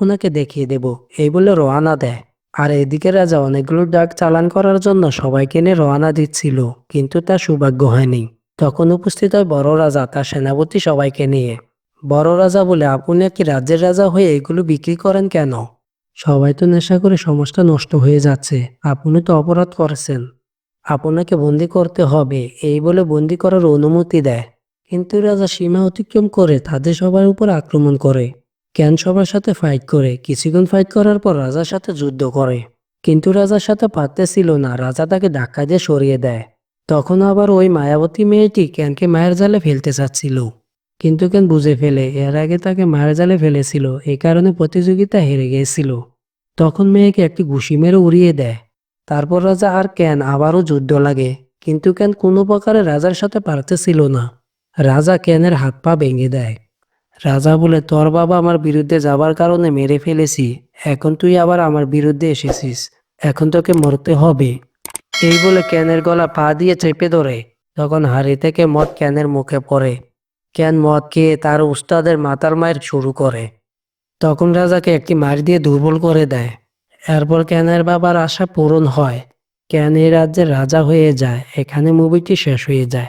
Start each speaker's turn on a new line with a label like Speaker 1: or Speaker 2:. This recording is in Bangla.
Speaker 1: ওনাকে দেখিয়ে দেব। এই বলে রওনা দেয়। আর এদিকে রাজা অনেকগুলো ডাক চালান করার জন্য সবাইকে নিয়ে রওনা দিচ্ছিল, কিন্তু তার সৌভাগ্য হয়নি। তখন উপস্থিত হয় বড় রাজা তার সেনাপতি সবাইকে নিয়ে। বড় রাজা বলে, আপনি কি রাজ্যের রাজা হয়ে এগুলো বিক্রি করেন কেন? সবাই তো নেশা করে সমাজটা নষ্ট হয়ে যাচ্ছে। আপনি তো অপরাধ করেছেন। আপনাকে বন্দি করতে হবে, এই বলে বন্দি করার অনুমতি দেয়। কিন্তু রাজা সীমা অতিক্রম করে তাদের সবার উপর আক্রমণ করে। ক্যান সবার সাথে ফাইট করে? কিছুক্ষণ ফাইট করার পর রাজার সাথে যুদ্ধ করে। কিন্তু রাজার সাথে পারতেছিল না, রাজা তাকে ধাক্কা দিয়ে সরিয়ে দেয়। তখন আবার ওই মায়াবতী মেয়েটি ক্যানকে মায়ের জালে ফেলতে চাচ্ছিল? কিন্তু ক্যান বুঝে ফেলে, এর আগে তাকে মায়ের জালে ফেলেছিল এই কারণে প্রতিযোগিতা হেরে গিয়েছিল। তখন মেয়েকে একটি ঘুষি মেরে উড়িয়ে দেয়। তারপর রাজা আর ক্যান আবারও যুদ্ধ লাগে, কিন্তু ক্যান কোনো প্রকারে রাজার সাথে পারতেছিল না। রাজা ক্যানের হাত পা ভেঙে দেয়। রাজা বলে, তোর বাবা আমার বিরুদ্ধে যাবার কারণে মেরে ফেলেছি। এখন তুই আবার আমার বিরুদ্ধে এসেছিস। এখন তোকে মরতে হবে। এই বলে ক্যানের গলা পা দিয়ে চেপে ধরে। তখন হাড়ি থেকে মদ ক্যানের মুখে পড়ে। ক্যান মদ খেয়ে তার উস্তাদের মাতার মায়ের শুরু করে। তখন রাজাকে একটি মার দিয়ে দুর্বল করে দেয়। এরপর ক্যানের বাবার আশা পূরণ হয়। ক্যান এই রাজ্যের রাজা হয়ে যায়। এখানে মুভিটি শেষ হয়ে যায়।